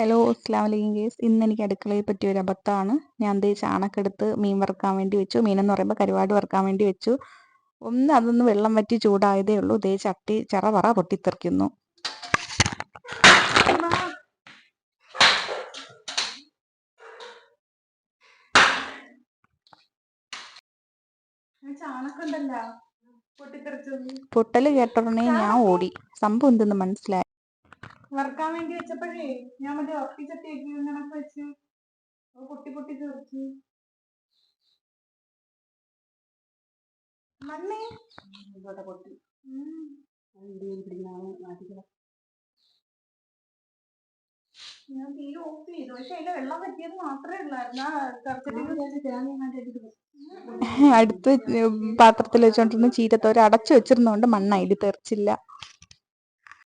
Hello അസ്ലാം വലൈക്കും case ഇന്ന് എനിക്ക് അടുക്കളയെ പറ്റിയ ഒരു അബദ്ധമാണ്. ഞാൻ ദേ ചാണക്കെടുത്ത് മീൻ വറുക്കാൻ വേണ്ടി വെച്ചു. മീനെന്ന് പറയുമ്പോൾ കരുവാട് വറുക്കാൻ വേണ്ടി വെച്ചു. ഒന്ന് അതൊന്ന് വെള്ളം വറ്റി ചൂടായതേ ഉള്ളൂ. ദേ ചട്ടി ചറവറ പൊട്ടിത്തെറിക്കുന്നു. പൊട്ടൽ കേട്ടോടനെ ഞാൻ ഓടി. സംഭവം എന്തെന്ന് മനസ്സിലായി വറുക്കാൻ വേണ്ടി വെച്ചപ്പോഴേ ഞാൻ മറ്റേ ഉറപ്പിച്ചട്ടി ഒക്കെ കണക്ക് വെച്ച് അത് പൊട്ടി പൊട്ടി തെറിച്ചു. മണ്ണേ. ഇതോടെ പൊട്ടി. ഞാൻ തീ ഓഫ് ചെയ്തു. പക്ഷെ അതിന്റെ വെള്ളം പറ്റിയത് മാത്രമേ ഉള്ളായിരുന്നു. അടുത്ത് പാത്രത്തിൽ വെച്ചോണ്ടിരുന്ന ചീരത്തോര അടച്ചു വെച്ചിരുന്നോണ്ട് മണ്ണായി തെറിച്ചില്ല.